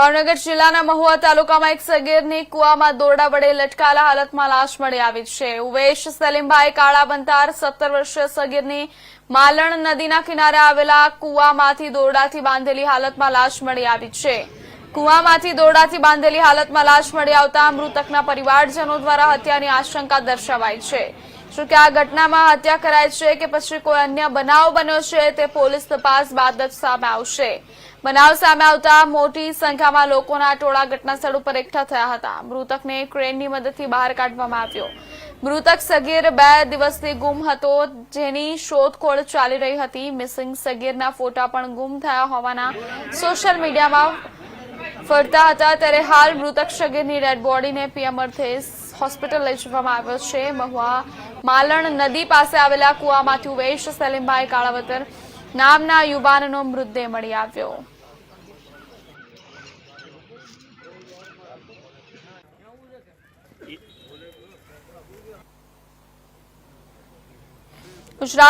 ભાવનગર જિલ્લાના મહુવા તાલુકામાં એક સગીરની કુવામાં દોરડા વડે લટકાયેલા હાલતમાં લાશ મળી આવી છે. ઉવેશ સલીમભાઈ કાળા બંતાર સત્તર વર્ષીય સગીરની માલણ નદીના કિનારે આવેલા કુવામાંથી દોરડાથી બાંધેલી હાલતમાં લાશ મળી આવી છે. કુવામાંથી દોરડાથી બાંધેલી હાલતમાં લાશ મળી આવતા મૃતકના પરિવારજનો દ્વારા હત્યાની આશંકા દર્શાવાઈ છે. જો કે આ ઘટનામાં હત્યા કરાઈ છે કે પછી કોઈ અન્ય બનાવ બન્યો છે તે પોલીસ તપાસ બાદ જ સામે આવશે. બનાવ સામે આવતા મોટી સંખ્યામાં લોકોના ટોળા ઘટના સ્થળ ઉપર એકઠા થયા હતા. મૃતકને ક્રેનની મદદથી બહાર કાઢવામાં આવ્યો. મૃતક સગીર બે દિવસથી ગુમ હતો. જેની શોધખોળ ચાલી રહી હતી. મિસિંગ સગીરના ફોટા પણ ગુમ થયા હોવાના સોશિયલ મીડિયામાં ફરતા હતા. ત્યારે હાલ મૃતક સગીરની ડેડ બોડીને પીએમ અર્થે હોસ્પિટલ લઈ જવામાં આવ્યો છે. મહુવા માલણ નદી પાસે આવેલા કુવામાંથી ઉવેશ સલીમભાઈ કાળાવતર નામના યુવાનનો મૃતદેહ મળી આવ્યો. ગુજરાત